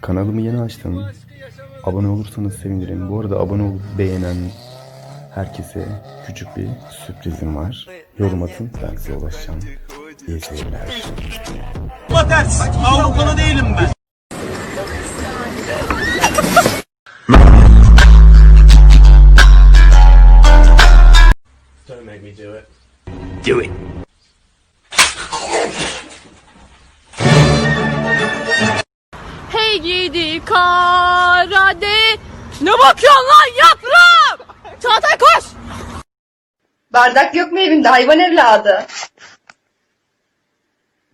Kanalımı yeni açtım. Abone olursanız sevinirim. Bu arada abone olup beğenen herkese küçük bir sürprizim var. Yorum atın ben size ulaşacağım. İyi seyirler. Avrupalı değilim ben. Bardak yok mu evinde hayvan evladı?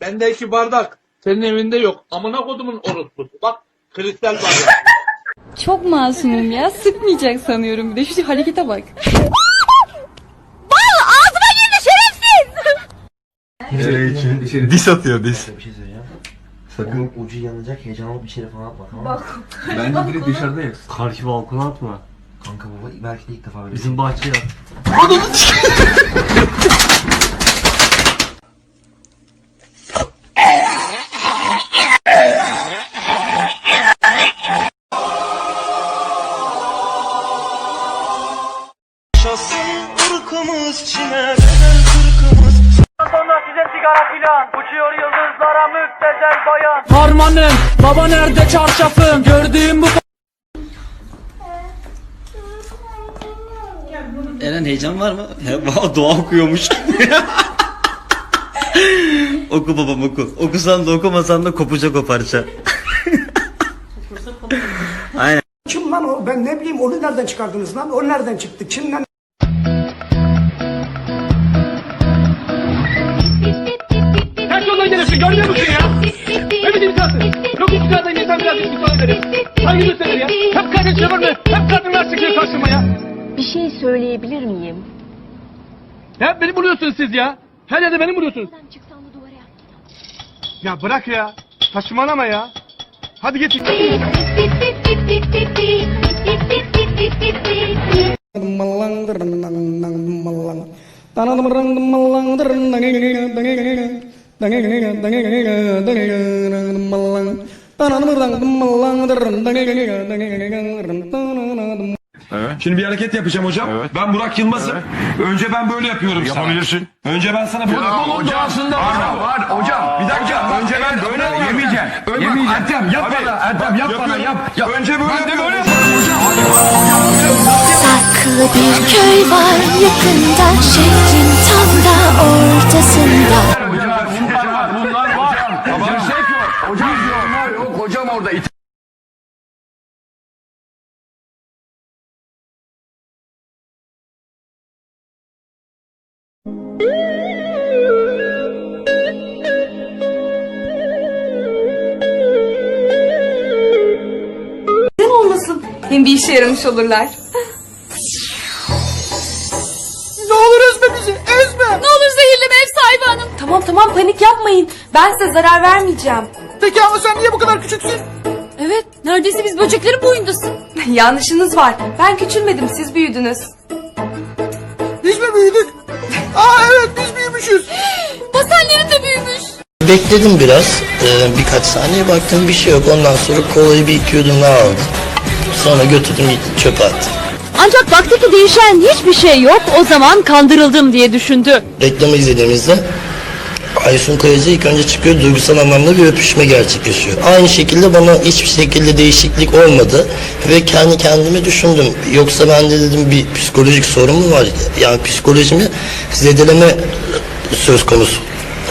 Bende iki bardak. Senin evinde yok. Amına kodumun orospusu. Bak kristal bardak. Çok masumum ya. Sıkmayacak sanıyorum bir de. Şu harekete bak. Bal ağzıma girdi şerefsiz. Dis atıyor dis. Bir şey söyleyeceğim. Sakın ucu yanacak heyecan alıp içeri falan atma tamam mı? Bence direkt dışarıdayız. Karşı balkona atma. Kanka baba belki de ilk defa böyle. Bizim bahçeye at. Sonra size sigara filan. Uçuyor yıldızlara müptezel bayan. Harmanım. Baba nerede çarşafım? Gördüğüm bu Eren heyecan var mı? Dua okuyormuş. oku babam oku. Okusan da okumasan da kopacak o parça. Aynen. Kim lan o? Ben ne bileyim onu nereden çıkardınız lan? O nereden çıktı? Kimden? Ters yoldan gelirsin görmüyor musun ya? İnsansın? Yok hiç zaten insan biraz hiç müsaade ederim. Hangi gösterir ya? Hep çevir mi? Söyleyebilir miyim? Ya beni buluyorsunuz siz ya. Her yerde beni buluyorsunuz. Ya bırak ya. Saçmalama ya. Hadi git. Şimdi bir hareket yapacağım hocam. Ben Burak Yılmaz'ım. Önce ben böyle yapıyorum Yapabilirsin. Önce ben sana böyle... Futbolun doğasında var. Var hocam. Bir dakika. Önce ben böyle yemeyeceğim. Yemeyeceğim. Ertem yap bana. Ertem yap bana yap. Önce böyle Ben de böyle yaparım hocam. Saklı bir köy var yakında şehrin tam da ortasında. Hem bir işe yaramış olurlar. Ne olur ezme bizi. Ezme. Ne olur zehirleme ev sahibi hanım. Tamam tamam panik yapmayın. Ben size zarar vermeyeceğim. Peki ama sen niye bu kadar küçüksün? Evet neredeyse biz böceklerin boyundasın. Yanlışınız var. Ben küçülmedim siz büyüdünüz. Biz mi büyüdük? Aa evet biz büyümüşüz. Basenlerin de büyümüş. Bekledim biraz. Ee, birkaç saniye baktım bir şey yok. Ondan sonra kolayı bir iki yudum daha aldım. Sonra götürdüm çöpe attım. Ancak baktı ki değişen hiçbir şey yok. O zaman kandırıldım diye düşündü. Reklamı izlediğimizde Aysun Kayacı ilk önce çıkıyor duygusal anlamda bir öpüşme gerçekleşiyor. Aynı şekilde bana hiçbir şekilde değişiklik olmadı ve kendi kendime düşündüm. Yoksa bende dedim bir psikolojik sorun mu var? Yani psikolojimi zedeleme söz konusu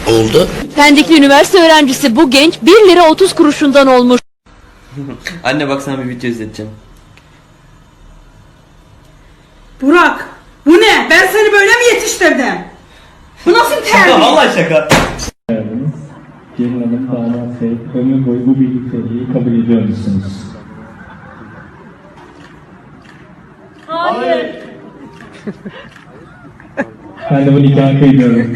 oldu. Pendikli üniversite öğrencisi bu genç 1 lira 30 kuruşundan olmuş. Anne bak sana bir video izleteceğim. Burak bu ne? Ben seni böyle mi yetiştirdim? Bu nasıl terbiye? Vallahi şaka. Gelin hanım damat bey ömür boyu bu birlikteliği kabul ediyor musunuz? Hayır. ben de bu nikahı kıyıyorum.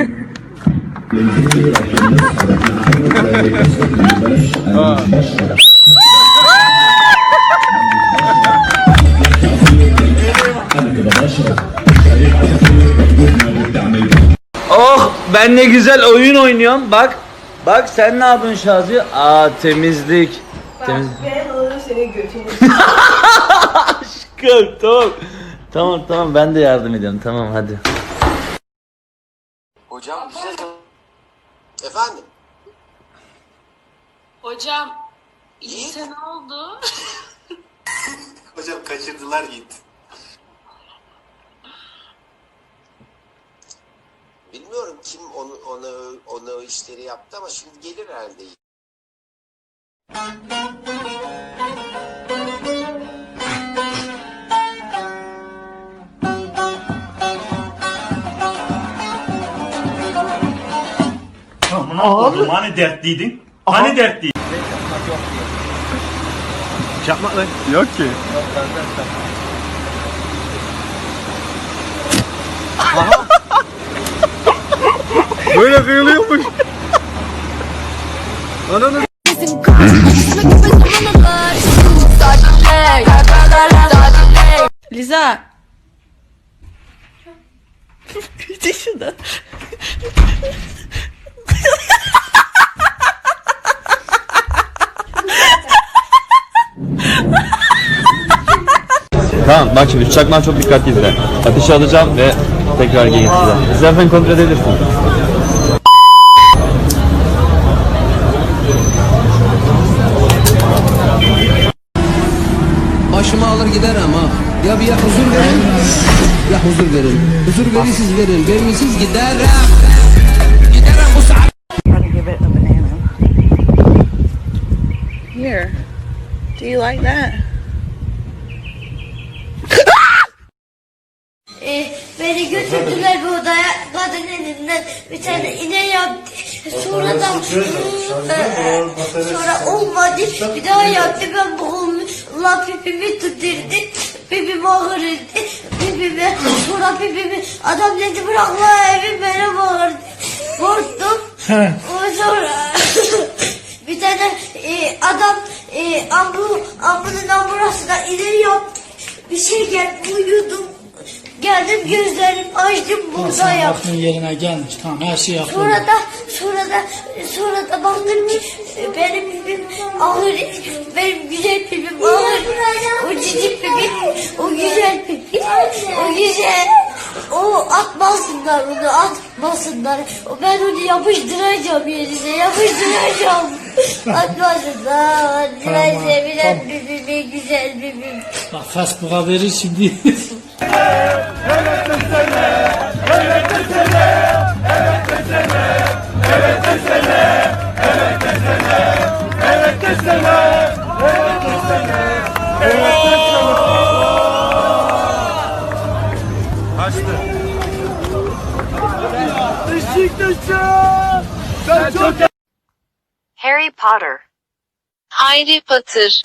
Oh ben ne güzel oyun oynuyorum bak. Bak sen ne yapıyorsun Şazi? Aa temizlik. Temiz... senin götünü. Aşkım tamam. Tamam tamam ben de yardım ediyorum tamam hadi. Hocam bir şey Efendim? Hocam İyice ne oldu? Hocam kaçırdılar gitti. Bilmiyorum kim onu ona ona o işleri yaptı ama şimdi gelir herhalde. Abi. Hani dertliydin? Hani dertliydin? Yapma lan. Yok ki. Böyle kıyılıyormuş. Ananı Liza. De şurada. Tamam bak şimdi şu çakmağı çok dikkatli izle. Ateşi alacağım ve tekrar geri getireceğim. Zaten kontrol edebilirsin. Alır gider ama ya bir ya huzur verin ya huzur verin. Huzur verirsiniz verin, vermişsiniz giderim. Giderim bu saat. Here. Do you like that? Ee, beni götürdüler bir odaya kadın elinden bir tane iğne yaptı. Sonra da Ee, sonra olmadı bir daha yaptı ben boğulmuş. Allah pipimi tutturdu. Pipimi ağrıdı. Pipimi sonra pipimi adam dedi bırak la evim beni bağırdı. Korktum. O sonra bir tane e, adam e, ambu, ambunun ambulansına ileri yaptı. Bir şey geldi uyudum. Geldim gözlerimi açtım burada yaptım. yerine gelmiş. Tamam her şey yapıldı. Sonra da sonra da sonra da baktım ki benim pipim ağır, benim güzel pipim ağır, o cici pipim, o güzel pipim, o güzel, o atmasınlar onu atmasınlar, o ben onu yapıştıracağım yerine yapıştıracağım, atmasınlar, güzel Tamam, sevilen tamam. pipimi, güzel pipim. Bak Facebook'a verir şimdi. Harry Potter. Harry Potter.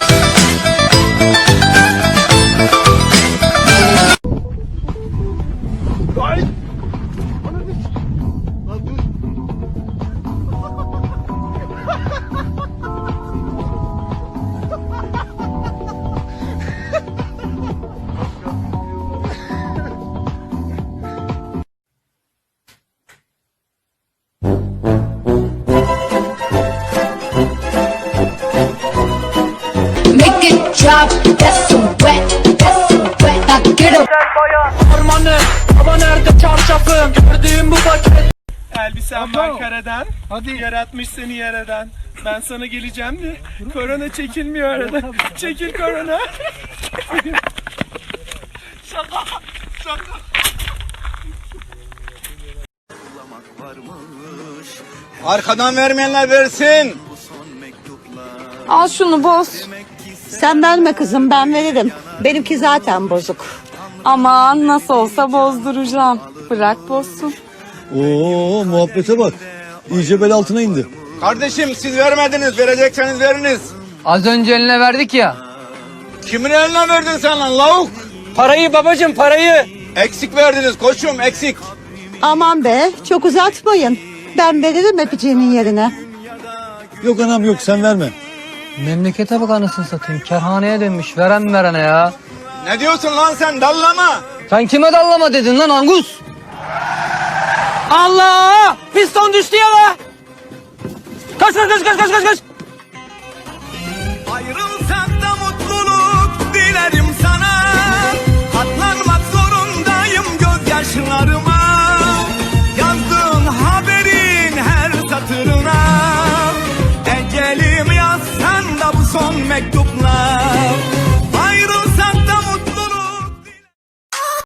Drop, that's so wet, that's so wet. Now get up. Ormanı, baba nerede çarşafım? Gördüğüm bu paket. Elbisen var kareden. Hadi. Yaratmış seni yereden. Ben sana geleceğim de korona çekilmiyor arada. Çekil korona. şaka. Şaka. Arkadan vermeyenler versin. Al şunu boz. Sen verme kızım ben veririm. Benimki zaten bozuk. Aman nasıl olsa bozduracağım. Bırak bozsun. Oo muhabbete bak. İyice bel altına indi. Kardeşim siz vermediniz, verecekseniz veriniz. Az önce eline verdik ya. Kimin eline verdin sen lan lavuk? Parayı babacım parayı. Eksik verdiniz koçum eksik. Aman be çok uzatmayın. Ben veririm öpeceğinin yerine. Yok anam yok sen verme. Memlekete bak anasını satayım. Kerhaneye dönmüş. Veren verene ya. Ne diyorsun lan sen dallama? Sen kime dallama dedin lan Angus? Allah! Piston düştü ya be! Kaç kaç kaç kaç kaç kaç